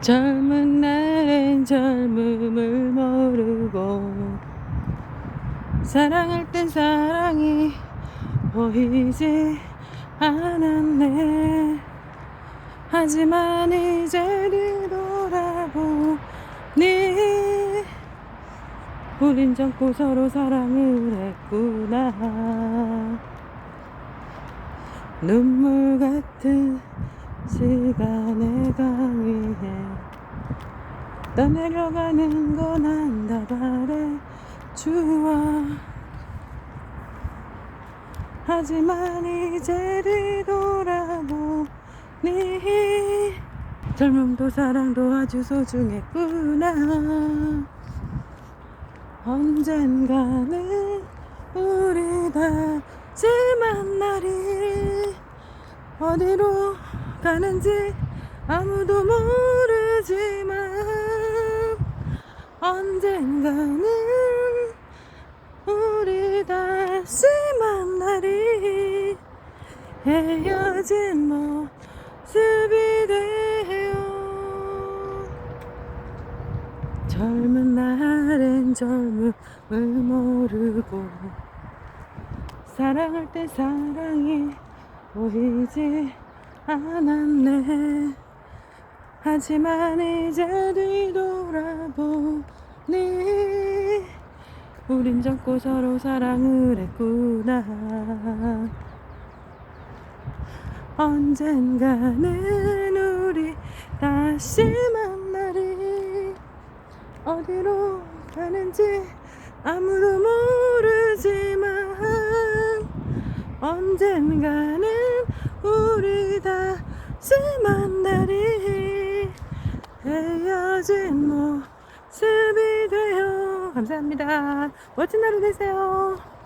젊은 날엔 젊음을 모르고 사랑할 땐 사랑이 보이지 않았네. 하지만 이제 뒤돌아보니 우린 젊고 서로 사랑을 했구나. 눈물 같은 시간의 강위에 떠내려가는 건 한다발의 주와 하지만 이제 뒤돌아보니. 젊음도 사랑도 아주 소중했구나. 언젠가는 우리 다시 만나리 어디로 가는지 아무도 모르지만 언젠가는 우리 다시 만나리 헤어진 모습이 돼요. 젊은 날엔 젊음을 모르고 사랑할 때 사랑이 보이지 않았네. 하지만 이제 뒤돌아보니 우린 젊고 서로 사랑을 했구나. 언젠가는 우리 다시 만나리. 어디로 가는지 아무도 모르지만 언젠가는 우리 다시 만나리 헤어진 모습이 되어. 감사합니다. 멋진 하루 되세요